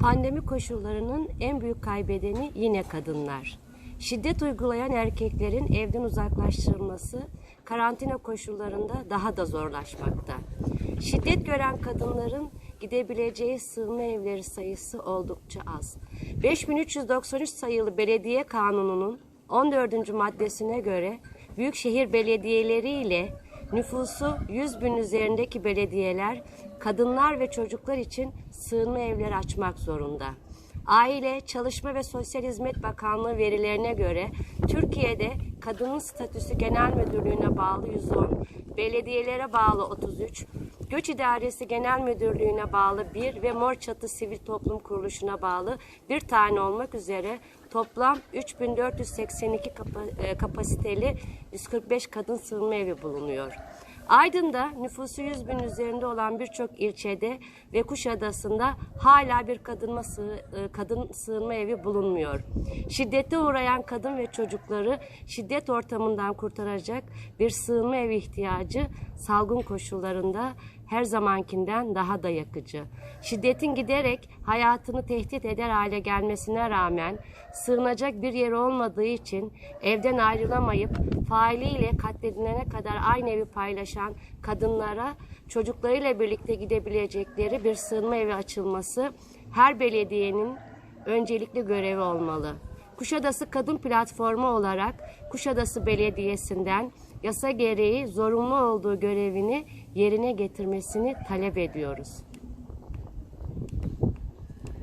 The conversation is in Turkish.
Pandemi koşullarının en büyük kaybedeni yine kadınlar. Şiddet uygulayan erkeklerin evden uzaklaştırılması karantina koşullarında daha da zorlaşmakta. Şiddet gören kadınların gidebileceği sığınma evleri sayısı oldukça az. 5393 sayılı Belediye Kanunu'nun 14. maddesine göre büyükşehir belediyeleri ile nüfusu 100 bin üzerindeki belediyeler kadınlar ve çocuklar için sığınma evleri açmak zorunda. Aile, Çalışma ve Sosyal Hizmet Bakanlığı verilerine göre Türkiye'de Kadının Statüsü Genel Müdürlüğü'ne bağlı 110, belediyelere bağlı 33, Göç İdaresi Genel Müdürlüğü'ne bağlı 1 ve Mor Çatı Sivil Toplum Kuruluşu'na bağlı bir tane olmak üzere toplam 3482 kapa- e, kapasiteli 145 kadın sığınma evi bulunuyor. Aydın'da nüfusu 100 bin üzerinde olan birçok ilçede ve Kuşadası'nda hala bir kadınma e, kadın sığınma evi bulunmuyor. Şiddete uğrayan kadın ve çocukları şiddet ortamından kurtaracak bir sığınma evi ihtiyacı salgın koşullarında her zamankinden daha da yakıcı. Şiddetin giderek hayatını tehdit eder hale gelmesine rağmen sığınacak bir yer olmadığı için evden ayrılamayıp failiyle katledilene kadar aynı evi paylaşan kadınlara çocuklarıyla birlikte gidebilecekleri bir sığınma evi açılması her belediyenin öncelikli görevi olmalı. Kuşadası Kadın Platformu olarak Kuşadası Belediyesi'nden yasa gereği zorunlu olduğu görevini yerine getirmesini talep ediyoruz.